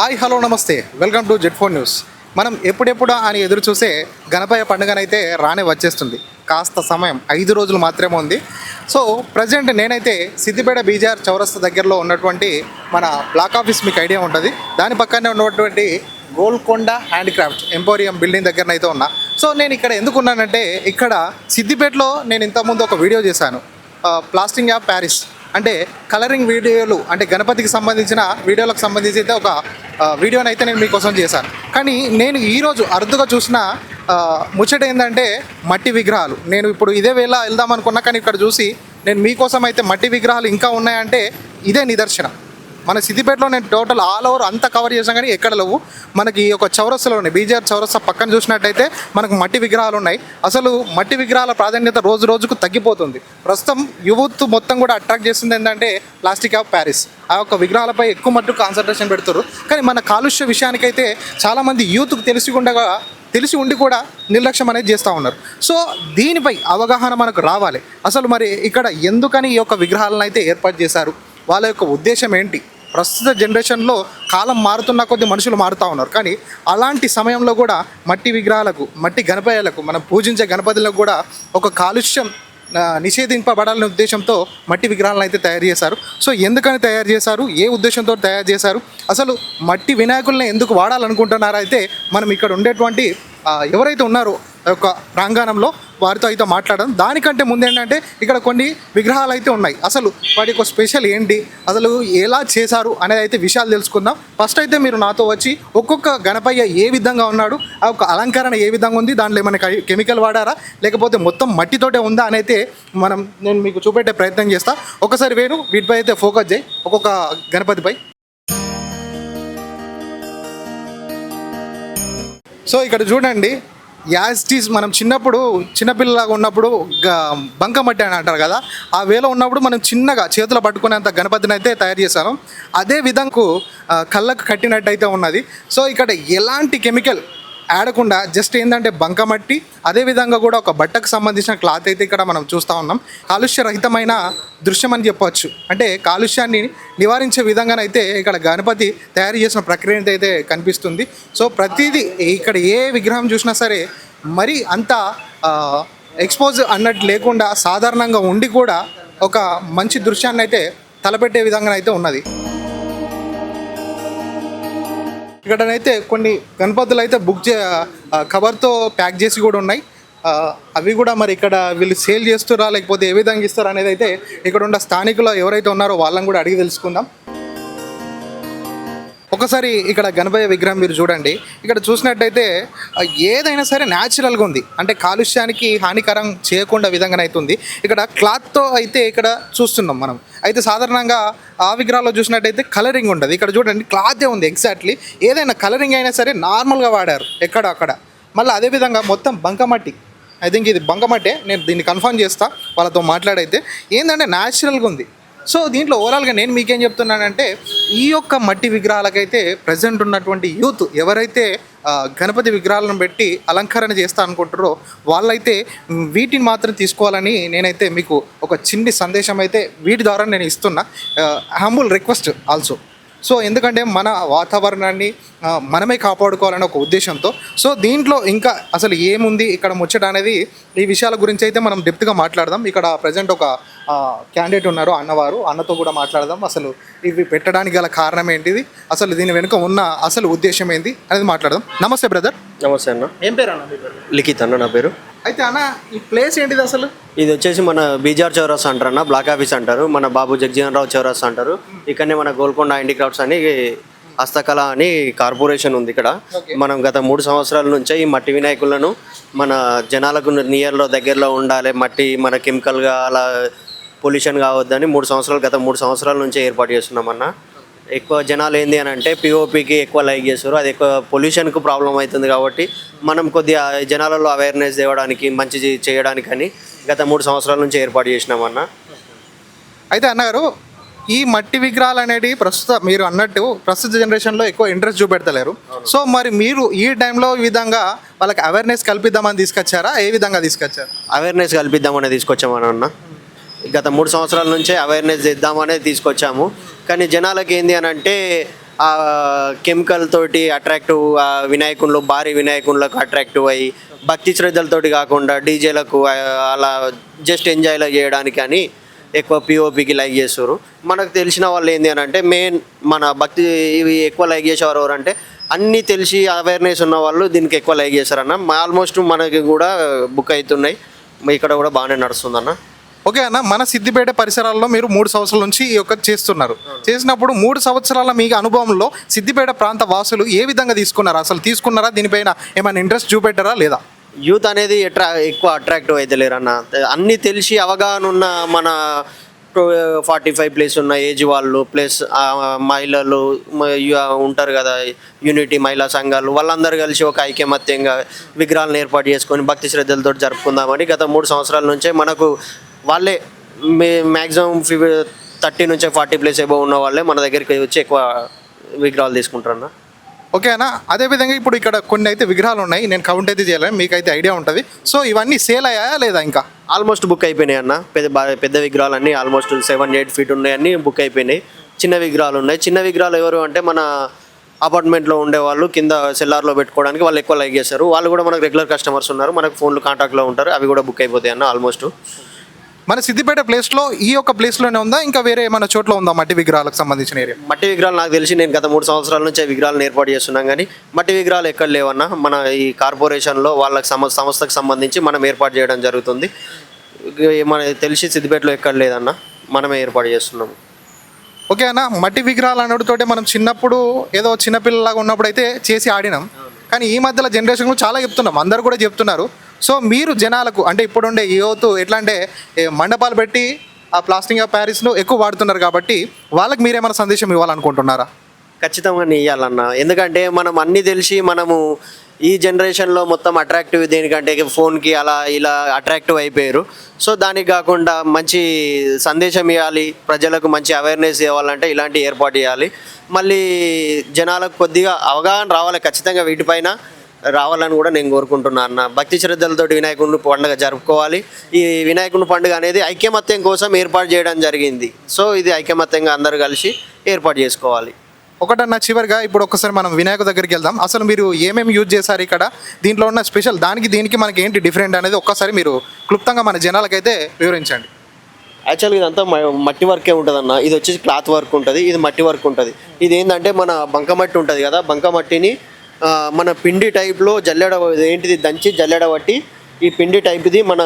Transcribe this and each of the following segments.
Hi hello నమస్తే. Welcome to Z phone news. మనం ఎప్పుడెప్పుడా అని ఎదురు చూసే గణపయ్య పండుగనైతే రానే వచ్చేస్తుంది. కాస్త సమయం ఐదు రోజులు మాత్రమే ఉంది. సో ప్రజెంట్ నేనైతే సిద్దిపేట బీజార్ చౌరస్తా దగ్గరలో ఉన్నటువంటి మన బ్లాక్ ఆఫీస్ మీకు ఐడియా ఉంటుంది. దాని పక్కనే ఉన్నటువంటి గోల్కొండ హ్యాండిక్రాఫ్ట్ ఎంపోరియం బిల్డింగ్ దగ్గర అయితే ఉన్నా. సో నేను ఇక్కడ ఎందుకు ఉన్నానంటే ఇక్కడ సిద్దిపేటలో నేను ఇంతకుముందు ఒక వీడియో చేశాను. Plaster of Paris. అంటే కలరింగ్ వీడియోలు అంటే గణపతికి సంబంధించిన వీడియోలకు సంబంధించి అయితే ఒక వీడియోని అయితే నేను మీకోసం చేశాను. కానీ నేను ఈరోజు అరుదుగా చూసిన ముచ్చట ఏంటంటే మట్టి విగ్రహాలు. నేను ఇప్పుడు ఇదే వేళ వెళ్దాం అనుకున్నా కానీ ఇక్కడ చూసి నేను మీకోసం అయితే మట్టి విగ్రహాలు ఇంకా ఉన్నాయంటే ఇదే నిదర్శనం. మన సిద్దిపేటలో నేను టోటల్ ఆల్ ఓవర్ అంతా కవర్ చేసాం కానీ ఎక్కడ లేవు. మనకి ఈ ఒక చౌరస్సులో ఉన్నాయి. బీజేఆర్ చౌరస్తా పక్కన చూసినట్టయితే మనకు మట్టి విగ్రహాలు ఉన్నాయి. అసలు మట్టి విగ్రహాల ప్రాధాన్యత రోజు రోజుకు తగ్గిపోతుంది. ప్రస్తుతం యూత్ మొత్తం కూడా అట్రాక్ట్ చేస్తుంది ఏంటంటే ప్లాస్టిక్ ఆఫ్ ప్యారిస్. ఆ యొక్క విగ్రహాలపై ఎక్కువ మట్టు కాన్సన్ట్రేషన్ పెడతారు కానీ మన కాలుష్య విషయానికైతే చాలామంది యూత్కు తెలిసి ఉండగా తెలిసి ఉండి కూడా నిర్లక్ష్యం అనేది చేస్తూ ఉన్నారు. సో దీనిపై అవగాహన మనకు రావాలి. అసలు మరి ఇక్కడ ఎందుకని ఈ యొక్క విగ్రహాలను అయితే ఏర్పాటు చేశారు? వాళ్ళ యొక్క ఉద్దేశం ఏంటి? ప్రస్తుత జనరేషన్లో కాలం మారుతున్న కొద్ది మనుషులు మారుతూ ఉన్నారు. కానీ అలాంటి సమయంలో కూడా మట్టి విగ్రహాలకు మట్టి గణపతులకు మనం పూజించే గణపతులకు కూడా ఒక కాలుష్యం నిషేధింపబడాలనే ఉద్దేశంతో మట్టి విగ్రహాలను అయితే తయారు చేశారు. సో ఎందుకని తయారు చేశారు? ఏ ఉద్దేశంతో తయారు చేశారు? అసలు మట్టి వినాయకుల్ని ఎందుకు వాడాలనుకుంటున్నారో అయితే మనం ఇక్కడ ఉండేటువంటి ఎవరైతే ఉన్నారో యొక్క ప్రాంగణంలో వారితో అయితే మాట్లాడడం. దానికంటే ముందు ఏంటంటే ఇక్కడ కొన్ని విగ్రహాలు అయితే ఉన్నాయి. అసలు వాటి యొక్క స్పెషల్ ఏంటి? అసలు ఎలా చేశారు అనేది అయితే విషయాలు తెలుసుకుందాం. ఫస్ట్ అయితే మీరు నాతో వచ్చి ఒక్కొక్క గణపయ్య ఏ విధంగా ఉన్నాడు ఆ యొక్క అలంకరణ ఏ విధంగా ఉంది దాంట్లో ఏమైనా కె- కెమికల్ వాడారా లేకపోతే మొత్తం మట్టితోటే ఉందా అని అయితే మనం నేను మీకు చూపెట్టే ప్రయత్నం చేస్తా. ఒకసారి వేణు వీటిపై అయితే ఫోకస్ చేయి. ఒక్కొక్క గణపతిపై. సో ఇక్కడ చూడండి యాజ్టీస్ మనం చిన్నప్పుడు చిన్నపిల్లలాగా ఉన్నప్పుడు బంకమట్టి అని అంటారు కదా ఆ వేలో ఉన్నప్పుడు మనం చిన్నగా చేతులు పట్టుకునేంత గణపతిని అయితే తయారు చేశాను అదే విధంగా కళ్ళకు కట్టినట్టయితే ఉన్నది. సో ఇక్కడ ఎలాంటి కెమికల్ ఆడకుండా జస్ట్ ఏంటంటే బంకమట్టి అదే విధంగా కూడా ఒక బట్టకు సంబంధించిన క్లాత్ అయితే ఇక్కడ మనం చూస్తూ ఉన్నాం. కాలుష్యరహితమైన దృశ్యం అని చెప్పవచ్చు అంటే కాలుష్యాన్ని నివారించే విధంగానైతే ఇక్కడ గణపతి తయారు చేసిన ప్రక్రియ అయితే కనిపిస్తుంది. సో ప్రతిదీ ఇక్కడ ఏ విగ్రహం చూసినా సరే మరి అంత ఎక్స్పోజ్ అన్నట్టు లేకుండా సాధారణంగా ఉండి కూడా ఒక మంచి దృశ్యాన్ని అయితే తలపెట్టే విధంగా అయితే ఉన్నది. ఇక్కడనైతే కొన్ని గణపతులు అయితే బుక్ చే కవర్తో ప్యాక్ చేసి కూడా ఉన్నాయి. అవి కూడా మరి ఇక్కడ వీళ్ళు సేల్ చేస్తారా లేకపోతే ఏ విధంగా ఇస్తారా అనేది అయితే ఇక్కడ ఉన్న స్థానికులు ఎవరైతే ఉన్నారో వాళ్ళని కూడా అడిగి తెలుసుకుందాం. ఒకసారి ఇక్కడ గణపయ్య విగ్రహం మీరు చూడండి. ఇక్కడ చూసినట్టయితే ఏదైనా సరే న్యాచురల్గా ఉంది. అంటే కాలుష్యానికి హానికరం చేయకుండా విధంగా అవుతుంది. ఇక్కడ క్లాత్తో అయితే ఇక్కడ చూస్తున్నాం మనం. అయితే సాధారణంగా ఆ విగ్రహాల్లో చూసినట్టయితే కలరింగ్ ఉండదు. ఇక్కడ చూడండి క్లాతే ఉంది ఎగ్జాక్ట్లీ ఏదైనా కలరింగ్ అయినా సరే నార్మల్గా వాడారు ఎక్కడ అక్కడ. మళ్ళీ అదేవిధంగా మొత్తం బంకమట్టి. ఐ థింక్ ఇది బంకమట్టే. నేను దీన్ని కన్ఫర్మ్ చేస్తా వాళ్ళతో మాట్లాడైతే. ఏంటంటే న్యాచురల్గా ఉంది. సో దీంట్లో ఓవరాల్గా నేను మీకేం చెప్తున్నానంటే ఈ యొక్క మట్టి విగ్రహాలకైతే ప్రజెంట్ ఉన్నటువంటి యూత్ ఎవరైతే గణపతి విగ్రహాలను పెట్టి అలంకరణ చేస్తా అనుకుంటారో వాళ్ళైతే వీటిని మాత్రం తీసుకోవాలని నేనైతే మీకు ఒక చిన్ని సందేశం అయితే వీటి ద్వారా నేను ఇస్తున్నా. హంబుల్ రిక్వెస్ట్ ఆల్సో సో ఎందుకంటే మన వాతావరణాన్ని మనమే కాపాడుకోవాలనే ఒక ఉద్దేశంతో సో దీంట్లో ఇంకా అసలు ఏముంది ఇక్కడ ముచ్చట అనేది ఈ విషయాల గురించి అయితే మనం డెప్త్గా మాట్లాడదాం. ఇక్కడ ప్రజెంట్ ఒక క్యాండిడేట్ ఉన్నారు అన్నవారు. అన్నతో కూడా మాట్లాడదాం. అసలు ఇవి పెట్టడానికి గల కారణం ఏంటిది? అసలు దీని వెనుక ఉన్న అసలు ఉద్దేశం ఏంటి అనేది మాట్లాడదాం. నమస్తే బ్రదర్ నమస్తే అన్న. ఏం పేరు అన్న లిఖిత్ అన్న నా పేరు. అయితే అన్న ఈ ప్లేస్ ఏంటిది అసలు? ఇది వచ్చేసి మన బీజార్ చౌరస్ అంటారు అన్న బ్లాక్ ఆఫీస్ అంటారు. మన బాబు జగజీవన్ రావు చౌరస్ అంటారు. ఇక్కడనే మన గోల్కొండ హ్యాండిక్రాఫ్ట్స్ అని హస్తకళ అని కార్పొరేషన్ ఉంది ఇక్కడ. మనం గత మూడు సంవత్సరాల నుంచే ఈ మట్టి వినాయకులను మన జనాలకు నియర్లో దగ్గరలో ఉండాలి. మట్టి మన కెమికల్గా అలా పొల్యూషన్ కావద్దని మూడు సంవత్సరాలు గత మూడు సంవత్సరాల నుంచే ఏర్పాటు చేస్తున్నాం అన్న. ఎక్కువ జనాలు ఏంది అని అంటే పిఓపికి ఎక్కువ లైక్ చేస్తారు అది ఎక్కువ పొల్యూషన్కు ప్రాబ్లం అవుతుంది కాబట్టి మనం కొద్దిగా జనాలలో అవేర్నెస్ తేవడానికి మంచి చేయడానికని గత మూడు సంవత్సరాల నుంచి ఏర్పాటు చేసినామన్న అయితే అన్నగారు ఈ మట్టి విగ్రహాలు అనేవి ప్రస్తుత మీరు అన్నట్టు ప్రస్తుత జనరేషన్లో ఎక్కువ ఇంట్రెస్ట్ చూపెడతలేరు. సో మరి మీరు ఈ టైంలో ఈ విధంగా వాళ్ళకి అవేర్నెస్ కల్పిద్దామని తీసుకొచ్చారా? ఏ విధంగా తీసుకొచ్చారు? అవేర్నెస్ కల్పిద్దామని తీసుకొచ్చామని అన్న. గత మూడు సంవత్సరాల నుంచే అవేర్నెస్ ఇద్దామనే తీసుకొచ్చాము. కానీ జనాలకి ఏంది అని అంటే ఆ కెమికల్ తోటి అట్రాక్టివ్ వినాయకుల్లో భారీ వినాయకులకు అట్రాక్టివ్ అయ్యి భక్తి శ్రద్ధలతోటి కాకుండా డీజేలకు అలా జస్ట్ ఎంజాయ్లా చేయడానికి అని ఎక్కువ పిఓపికి లైక్ చేస్తారు మనకు తెలిసిన వాళ్ళు ఏంది అని అంటే మెయిన్ మన భక్తి ఇవి ఎక్కువ లైక్ చేసేవారు ఎవరంటే అన్నీ తెలిసి అవేర్నెస్ ఉన్న వాళ్ళు దీనికి ఎక్కువ లైక్ చేస్తారన్న. ఆల్మోస్ట్ మనకి కూడా బుక్ అవుతున్నాయి. ఇక్కడ కూడా బాగానే నడుస్తుందన్న. ఓకే అన్న మన సిద్దిపేట పరిసరాల్లో మీరు మూడు సంవత్సరాల నుంచి ఈ యొక్క చేస్తున్నారు. చేసినప్పుడు మూడు సంవత్సరాల మీ అనుభవంలో సిద్దిపేట ప్రాంత వాసులు ఏ విధంగా తీసుకున్నారు? అసలు తీసుకున్నారా? దీనిపైన ఏమైనా ఇంట్రెస్ట్ చూపెట్టారా లేదా? యూత్ అనేది ఎట్రా ఎక్కువ అట్రాక్టివ్ అయితే లేరన్న అన్నీ. తెలిసి అవగాహన ఉన్న మన ఫార్టీ ఫైవ్ ప్లస్ ఉన్న ఏజ్ వాళ్ళు ప్లస్ మహిళలు ఉంటారు కదా యూనిటీ మహిళా సంఘాలు వాళ్ళందరూ కలిసి ఒక ఐక్యమత్యంగా విగ్రహాలను ఏర్పాటు చేసుకొని భక్తి శ్రద్ధలతో జరుపుకుందామని గత మూడు సంవత్సరాల నుంచే మనకు వాళ్ళే మ్యాక్సిమం ఫిఫ్ థర్టీ నుంచి ఫార్టీ ప్లస్ ఎబో ఉన్న వాళ్ళే మన దగ్గరికి వచ్చి ఎక్కువ విగ్రహాలు తీసుకుంటారన్న. ఓకే అన్న అదేవిధంగా ఇప్పుడు ఇక్కడ కొన్ని అయితే విగ్రహాలు ఉన్నాయి నేను కౌంట్ అయితే చేయలేను మీకు అయితే ఐడియా ఉంటుంది. సో ఇవన్నీ సేల్ అయ్యాయా లేదా ఇంకా? ఆల్మోస్ట్ బుక్ అయిపోయినాయి అన్న. పెద్ద పెద్ద విగ్రహాలు అన్నీ ఆల్మోస్ట్ సెవెన్ ఎయిట్ ఫీట్ ఉన్నాయి అన్నీ బుక్ అయిపోయినాయి. చిన్న విగ్రహాలు ఉన్నాయి. చిన్న విగ్రహాలు ఎవరు అంటే మన అపార్ట్మెంట్లో ఉండే వాళ్ళు కింద సెల్లార్లో పెట్టుకోవడానికి వాళ్ళు ఎక్కువ లైక్ చేస్తారు. వాళ్ళు కూడా మనకు రెగ్యులర్ కస్టమర్స్ ఉన్నారు. మనకు ఫోన్లు కాంటాక్ట్లో ఉంటారు. అవి కూడా బుక్ అయిపోతాయి అన్న ఆల్మోస్ట్ మన సిద్దిపేట ప్లేస్లో ఈ యొక్క ప్లేస్లోనే ఉందా? ఇంకా వేరే ఏమైనా చోట్ల ఉందా మట్టి విగ్రహాలకు సంబంధించిన ఏరియా? మట్టి విగ్రహాలు నాకు తెలిసి నేను గత మూడు సంవత్సరాల నుంచి విగ్రహాలను ఏర్పాటు చేస్తున్నాం కానీ మట్టి విగ్రహాలు ఎక్కడ లేవన్నా మన ఈ కార్పొరేషన్లో వాళ్ళకి సంస్థకు సంబంధించి మనం ఏర్పాటు చేయడం జరుగుతుంది. మన తెలిసి సిద్దిపేటలో ఎక్కడ లేదన్న మనమే ఏర్పాటు చేస్తున్నాము. ఓకే అన్న మట్టి విగ్రహాలు అనడుతోటే మనం చిన్నప్పుడు ఏదో చిన్నపిల్లలాగా ఉన్నప్పుడు అయితే చేసి ఆడినాం. కానీ ఈ మధ్యలో జనరేషన్ చాలా చెప్తున్నాం. అందరు కూడా చెప్తున్నారు. సో మీరు జనాలకు అంటే ఇప్పుడుండే యువత ఎట్లా అంటే మండపాలు పెట్టి ఆ ప్లాస్టింగ్ ఆఫ్ ప్యారిస్ను ఎక్కువ వాడుతున్నారు కాబట్టి వాళ్ళకి మీరేమైనా సందేశం ఇవ్వాలనుకుంటున్నారా? ఖచ్చితంగా ఇవ్వాలన్న ఎందుకంటే మనం అన్నీ తెలిసి మనము ఈ జనరేషన్లో మొత్తం అట్రాక్టివ్ దేనికంటే ఫోన్కి అలా ఇలా అట్రాక్టివ్ అయిపోయారు. సో దానికి కాకుండా మంచి సందేశం ఇవ్వాలి ప్రజలకు మంచి అవేర్నెస్ ఇవ్వాలంటే ఇలాంటి ఏర్పాటు చేయాలి మళ్ళీ జనాలకు కొద్దిగా అవగాహన రావాలి ఖచ్చితంగా వీటిపైన. రావాలని కూడా నేను కోరుకుంటున్నాను అన్న. భక్తి శ్రద్ధలతో వినాయకుడిని పండుగ జరుపుకోవాలి. ఈ వినాయకుని పండుగ అనేది ఐక్యమత్యం కోసం ఏర్పాటు చేయడం జరిగింది. సో ఇది ఐక్యమత్యంగా అందరూ కలిసి ఏర్పాటు చేసుకోవాలి. ఒకటన్నా చివరిగా ఇప్పుడు ఒక్కసారి మనం వినాయక దగ్గరికి వెళ్దాం. అసలు మీరు ఏమేమి యూజ్ చేశారు ఇక్కడ? దీంట్లో ఉన్న స్పెషల్ దానికి దీనికి మనకి ఏంటి డిఫరెంట్ అనేది ఒక్కసారి మీరు క్లుప్తంగా మన జనాలకైతే వివరించండి. యాక్చువల్గా ఇదంతా మట్టి వర్కే ఉంటుంది అన్న ఇది వచ్చేసి క్లాత్ వర్క్ ఉంటుంది. ఇది మట్టి వర్క్ ఉంటుంది. ఇది ఏంటంటే మన బంకమట్టి ఉంటుంది కదా? బంకమట్టిని మన పిండి టైప్లో జల్లెడ ఏంటిది దంచి జల్లెడ పట్టి ఈ పిండి టైప్ది మన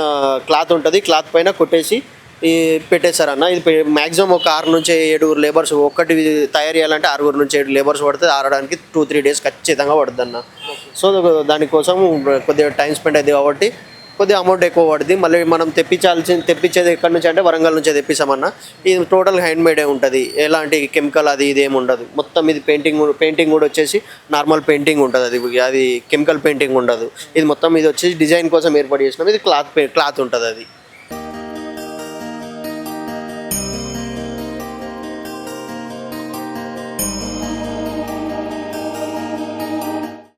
క్లాత్ ఉంటుంది క్లాత్ పైన కొట్టేసి ఈ పెట్టేశారన్న ఇది మ్యాక్సిమం ఒక ఆరు నుంచి ఏడుగురు లేబర్స్ ఒక్కటి తయారు చేయాలంటే ఆరుగురు నుంచి ఏడు లేబర్స్ పడితే ఆరడానికి టూ త్రీ డేస్ ఖచ్చితంగా పడుతుంది అన్న సో దానికోసం కొద్దిగా టైం స్పెండ్ అయింది కాబట్టి కొద్దిగా అమౌంట్ ఎక్కువ పడుతుంది మళ్ళీ మనం తెప్పించాల్సి తెప్పించేది ఎక్కడి నుంచి అంటే వరంగల్ నుంచే తెప్పిస్తామన్నా. ఇది టోటల్ హ్యాండ్ మేడే ఉంటుంది. ఎలాంటి కెమికల్ అది ఇది ఏమి ఉండదు. మొత్తం ఇది పెయింటింగ్ పెయింటింగ్ కూడా వచ్చేసి నార్మల్ పెయింటింగ్ ఉంటుంది. అది అది కెమికల్ పెయింటింగ్ ఉండదు. ఇది మొత్తం ఇది వచ్చేసి డిజైన్ కోసం ఏర్పాటు చేసినాం. ఇది క్లాత్ క్లాత్ ఉంటుంది అది.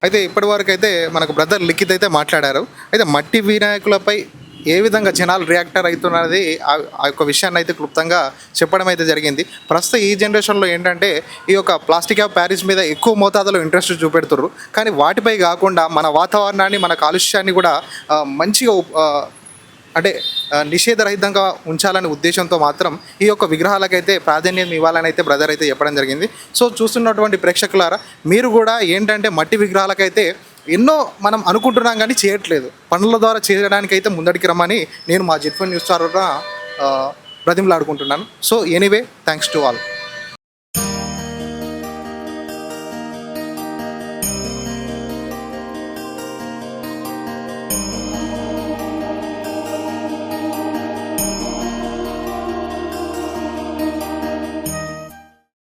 అయితే ఇప్పటి వరకు అయితే మనకు బ్రదర్ లిఖిత్ అయితే మాట్లాడారు. అయితే మట్టి వినాయకులపై ఏ విధంగా జనాలు రియాక్టర్ అవుతున్నది ఆ- ఆ యొక్క విషయాన్ని అయితే క్లుప్తంగా చెప్పడం అయితే జరిగింది. ప్రస్తుతం ఈ జనరేషన్లో ఏంటంటే ఈ యొక్క ప్లాస్టిక్ ఆఫ్ ప్యారిస్ మీద ఎక్కువ మోతాదులో ఇంట్రెస్ట్ చూపెడుతున్నారు కానీ వాటిపై కాకుండా మన వాతావరణాన్ని మన కాలుష్యాన్ని కూడా మంచిగా అంటే నిషేధరహితంగా ఉంచాలనే ఉద్దేశంతో మాత్రం ఈ యొక్క విగ్రహాలకైతే ప్రాధాన్యం ఇవ్వాలని అయితే బ్రదర్ అయితే చెప్పడం జరిగింది. సో చూస్తున్నటువంటి ప్రేక్షకులారా మీరు కూడా ఏంటంటే మట్టి విగ్రహాలకైతే ఎన్నో మనం అనుకుంటున్నాం కానీ చేయట్లేదు. పనుల ద్వారా చేయడానికైతే ముందడికి రమ్మని నేను మా జెట్ఫోన్ న్యూస్ ద్వారా బ్రతిమలాడుకుంటున్నాను so anyway thanks to all